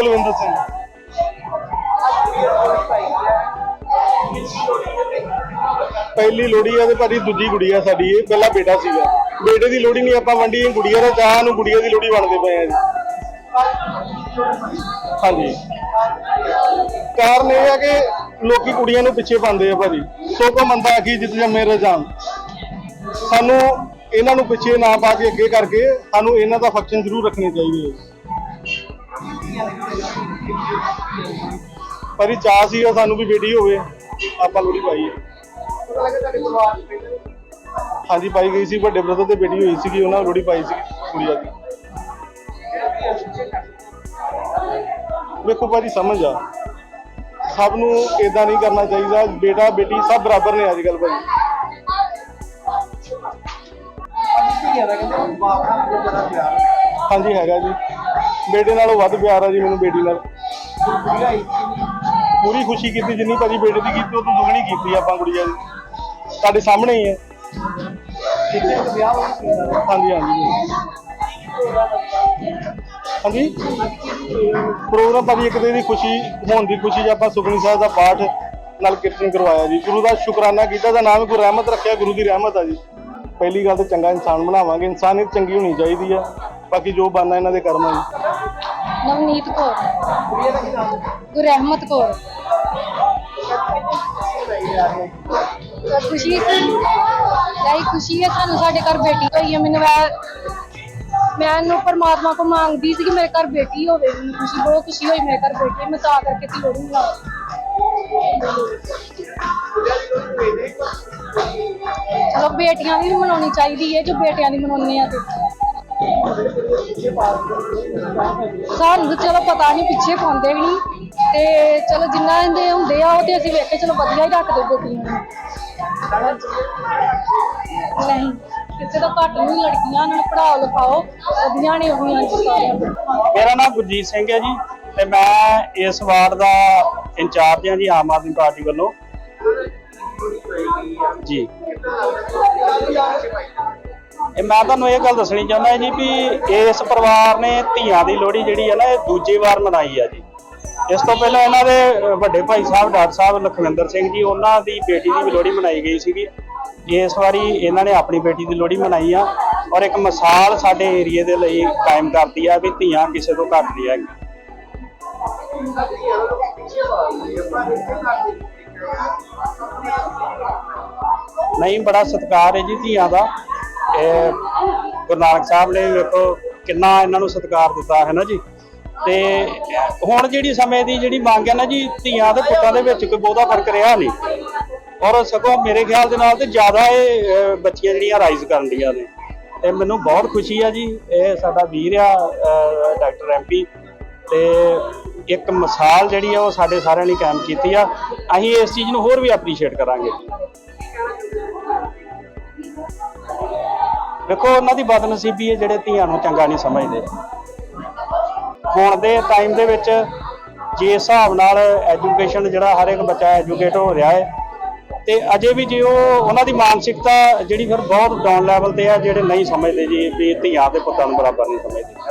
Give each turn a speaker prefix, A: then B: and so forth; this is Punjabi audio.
A: ਕੁਲਵਿੰਦਰ ਸਿੰਘ। ਪਹਿਲੀ ਲੋੜੀ ਆ ਤੇ ਭਾਜੀ ਦੂਜੀ ਗੁੜੀਆ ਸਾਡੀ, ਇਹ ਪਹਿਲਾ ਬੇਟਾ ਸੀਗਾ। ਬੇਟੇ ਦੀ ਲੋੜੀ ਨਹੀਂ ਆਪਾਂ ਵੰਡੀ ਗੁੜੀਆ ਦਾ ਚਾਹ ਨੂੰ ਗੁੜੀਆ ਦੀ ਲੋੜੀ ਵੰਡਦੇ ਪਏ ਆ ਜੀ। ਹਾਂਜੀ। ਕਾਰਨ ਇਹ ਹੈ ਕਿ ਲੋਕੀ ਕੁੜੀਆਂ ਨੂੰ ਪਿੱਛੇ ਪਾਉਂਦੇ ਆ ਭਾਜੀ। ਸੋ ਕੋ ਮੰਦਾ ਆਖੀ ਜਿੱਤ ਜੰਮੇ ਰਜਾਨ ਸਾਨੂੰ ਇਹਨਾਂ ਨੂੰ ਪਿੱਛੇ ਨਾ ਪਾ ਕੇ ਅੱਗੇ ਕਰਕੇ ਸਾਨੂੰ ਇਹਨਾਂ ਦਾ ਫੰਕਸ਼ਨ ਜ਼ਰੂਰ ਰੱਖਣੇ ਚਾਹੀਦੇ ਆ। ਪਰ ਇਹ ਚਾਹ ਸੀਗਾ ਸਾਨੂੰ ਵੀ ਬੇਟੀ ਹੋਵੇ। ਆਪਾਂ ਲੋੜੀ ਪਾਈ ਹੈ। ਹਾਂਜੀ, ਪਾਈ ਗਈ ਸੀ, ਵੱਡੇ ਬ੍ਰਦਰ ਤੇ ਬੇਟੀ ਹੋਈ ਸੀਗੀ, ਉਹਨਾਂ ਲੋੜੀ ਪਾਈ ਸੀ ਕੁੜੀਆਂ ਦੀ। ਵੇਖੋ ਭਾਜੀ, ਸਮਝ ਆ। ਸਭ ਨੂੰ ਇਦਾਂ ਨਹੀਂ ਕਰਨਾ ਚਾਹੀਦਾ, ਬੇਟਾ, ਬੇਟੀ ਸਭ ਬਰਾਬਰ ਨੇ ਅੱਜ ਕੱਲ ਭਾਜੀ ਹਾਂਜੀ, ਹੈਗਾ ਜੀ। ਬੇਟੇ ਨਾਲੋਂ ਵੱਧ ਪਿਆਰ ਆ ਜੀ ਮੈਨੂੰ ਬੇਟੀ ਨਾਲ। ਪੂਰੀ ਖੁਸ਼ੀ ਕੀਤੀ ਜਿੰਨੀ ਭਾਜੀ ਬੇਟੇ ਦੀ ਕੀਤੀ ਉਹ ਤੋਂ ਦੁਗਣੀ ਕੀਤੀ ਆਪਾਂ ਗੁੜੀਆ ਦੀ। ਤੁਹਾਡੇ ਸਾਹਮਣੇ ਹੀ ਹੈ। ਹਾਂਜੀ ਹਾਂਜੀ। ਹਾਂਜੀ? ਪ੍ਰੋਗਰਾਮ ਭਾਜੀ ਇੱਕ ਦਿਨ ਦੀ ਖੁਸ਼ੀ, ਹੋਣ ਦੀ ਖੁਸ਼ੀ 'ਚ ਆਪਾਂ ਸੁਖਨੀ ਸਾਹਿਬ ਦਾ ਪਾਠ ਨਾਲ ਕੀਰਤਨ ਕਰਵਾਇਆ ਜੀ। ਗੁਰੂ ਦਾ ਸ਼ੁਕਰਾਨਾ ਕੀਤਾ ਦਾ ਨਾਮ ਗੁਰੂ ਰਹਿਮਤ ਰੱਖਿਆ, ਗੁਰੂ ਦੀ ਰਹਿਮਤ ਆ ਜੀ। ਪਹਿਲੀ ਗੱਲ ਤਾਂ ਚੰਗਾ ਇਨਸਾਨ ਬਣਾਵਾਂਗੇ। ਇਨਸਾਨੀਅਤ ਚੰਗੀ ਹੋਣੀ ਚਾਹੀਦੀ ਆ। ਬਾਕੀ ਜੋ ਬਣਨਾ ਇਹਨਾਂ ਦੇ ਕਰਮ ਜੀ।
B: ਨਵਨੀਤ ਕੌਰ। ਗੁਰਹਿਮਤ ਕੌਰ। ਖੁਸ਼ੀ ਲਈ ਖੁਸ਼ੀ ਹੈ ਸਾਨੂੰ ਸਾਡੇ ਘਰ ਬੇਟੀ ਹੋਈ ਹੈ। ਮੈਨੂੰ ਮੈਂ ਮੈਂ ਪਰਮਾਤਮਾ ਕੋ ਮੰਗਦੀ ਸੀ ਕਿ ਮੇਰੇ ਘਰ ਬੇਟੀ ਹੋਵੇ। ਮੈਨੂੰ ਖੁਸ਼ੀ ਬਹੁਤ ਖੁਸ਼ੀ ਹੋਈ ਮੇਰੇ ਘਰ ਬੇਟੀ। ਹੈ। ਮੈਂ ਤਾਂ ਕਰਕੇ ਤੀ ਲੋੜੀ ਚਲੋ ਬੇਟੀਆਂ ਦੀ ਵੀ ਮਨਾਉਣੀ ਚਾਹੀਦੀ ਹੈ। ਜੋ ਬੇਟਿਆਂ ਦੀ ਮਨਾਉਂਦੇ ਆ ਤੇ। ਸਾਨੂੰ ਚਲੋ ਪਤਾ ਨਹੀਂ, ਪਿੱਛੇ ਪਾਉਂਦੇ ਵੀ ਨਹੀਂ। ਤੇ ਚਲੋ ਜਿੰਨਾ ਦੇ ਹੁੰਦੇ ਆ, ਉਹ ਤੇ ਅਸੀਂ ਵੇਖ ਕੇ ਚਲੋ ਵਧੀਆ ਹੀ ਰੱਖਦੇ ਬੇਟੀਆਂ ਨਹੀਂ, ਕਿਸੇ ਤੋਂ ਘੱਟ ਨਹੀਂ, ਲੜਕੀਆਂ ਨੂੰ ਪੜਾਓ ਲਿਖਾਓ, ਵਧੀਆ ਨੇ ਹੋਈਆਂ ਜੀ
C: ਮੇਰਾ ਨਾਮ ਗੁਰਜੀਤ ਸਿੰਘ ਹੈ ਜੀ, ਤੇ ਮੈਂ ਇਸ ਵਾਰਡ ਦਾ ਇੰਚਾਰਜ ਹਾਂ ਜੀ, ਆਮ ਆਦਮੀ ਪਾਰਟੀ ਵੱਲੋਂ। ਜੀ। ਇਹ ਮੈਂ ਤੁਹਾਨੂੰ ਇਹ ਗੱਲ ਦੱਸਣੀ ਚਾਹੁੰਦਾ ਜੀ ਵੀ ਇਸ ਪਰਿਵਾਰ ਨੇ ਧੀਆਂ ਦੀ ਲੋਹੜੀ ਜਿਹੜੀ ਹੈ ਨਾ, ਇਹ ਦੂਜੀ ਵਾਰ ਮਨਾਈ ਆ ਜੀ। ਇਸ ਤੋਂ ਪਹਿਲਾਂ ਇਹਨਾਂ ਦੇ ਵੱਡੇ ਭਾਈ ਸਾਹਿਬ, ਡਾਕਟਰ ਸਾਹਿਬ ਲਖਵਿੰਦਰ ਸਿੰਘ ਜੀ, ਉਹਨਾਂ ਦੀ ਬੇਟੀ ਦੀ ਵੀ ਲੋਹੜੀ ਮਨਾਈ ਗਈ ਸੀਗੀ। ਇਸ ਵਾਰੀ ਇਹਨਾਂ ਨੇ ਆਪਣੀ ਬੇਟੀ ਦੀ ਲੋਹੜੀ ਮਨਾਈ ਆ ਔਰ ਇੱਕ ਮਿਸਾਲ ਸਾਡੇ ਏਰੀਏ ਦੇ ਲਈ ਕਾਇਮ ਕਰਦੀ ਆ ਵੀ ਧੀਆਂ ਕਿਸੇ ਤੋਂ ਘੱਟ ਨਹੀਂ ਹੈਗੀਆਂ। ਨਹੀਂ, ਬੜਾ ਸਤਿਕਾਰ ਹੈ ਜੀ ਧੀਆਂ ਦਾ। ਇਹ ਗੁਰੂ ਨਾਨਕ ਸਾਹਿਬ ਨੇ ਵੇਖੋ ਕਿੰਨਾ ਇਹਨਾਂ ਨੂੰ ਸਤਿਕਾਰ ਦਿੱਤਾ ਹੈ ਨਾ ਜੀ? ਤੇ ਹੁਣ ਜਿਹੜੀ ਸਮੇਂ ਦੀ ਜਿਹੜੀ ਮੰਗ ਹੈ ਨਾ ਜੀ ਧੀਆਂ ਤੇ ਪੁੱਤਾਂ ਦੇ ਵਿੱਚ ਕੋਈ ਬਹੁਤਾ ਫ਼ਰਕ ਰਿਹਾ ਨਹੀਂ। ਔਰ ਸਗੋਂ ਮੇਰੇ ਖਿਆਲ ਦੇ ਨਾਲ ਤੇ ਜ਼ਿਆਦਾ ਇਹ ਬੱਚੀਆਂ ਜਿਹੜੀਆਂ ਰਾਈਜ਼ ਕਰਨ ਦੀਆਂ ਨੇ। ਤੇ ਮੈਨੂੰ ਬਹੁਤ ਖੁਸ਼ੀ ਆ ਜੀ ਇਹ ਸਾਡਾ ਵੀਰ ਆ ਅਹ, ਡਾਕਟਰ ਐਮਪੀ ਤੇ ਇੱਕ ਮਿਸਾਲ ਜਿਹੜੀ ਆ ਉਹ ਸਾਡੇ ਸਾਰਿਆਂ ਲਈ ਕਾਇਮ ਕੀਤੀ ਆ। ਅਸੀਂ ਇਸ ਚੀਜ਼ ਨੂੰ ਹੋਰ ਵੀ ਐਪਰੀਸ਼ੀਏਟ ਕਰਾਂਗੇ। ਵੇਖੋ ਉਹਨਾਂ ਦੀ ਬਦਨਸੀਬੀ ਹੈ, ਜਿਹੜੇ ਧੀਆਂ ਨੂੰ ਚੰਗਾ ਨਹੀਂ ਸਮਝਦੇ। ਹੁਣ ਦੇ ਟਾਈਮ ਦੇ ਵਿੱਚ ਜੇ ਹਿਸਾਬ ਨਾਲ ਐਜੂਕੇਸ਼ਨ ਜਿਹੜਾ ਹਰ ਇੱਕ ਬੱਚਾ ਐਜੂਕੇਟ ਹੋ ਰਿਹਾ ਹੈ, ਤੇ ਅਜੇ ਵੀ ਜੇ ਉਹ ਉਹਨਾਂ ਦੀ ਮਾਨਸਿਕਤਾ ਜਿਹੜੀ ਫਿਰ ਬਹੁਤ ਡਾਊਨ ਲੈਵਲ ਤੇ ਆ, ਜਿਹੜੇ ਨਹੀਂ ਸਮਝਦੇ ਜੀ, ਵੀ ਧੀਆਂ ਤੇ ਪੁੱਤਾਂ ਨੂੰ ਬਰਾਬਰ ਨਹੀਂ ਸਮਝਦੇ, ਹੈ ਨਾ?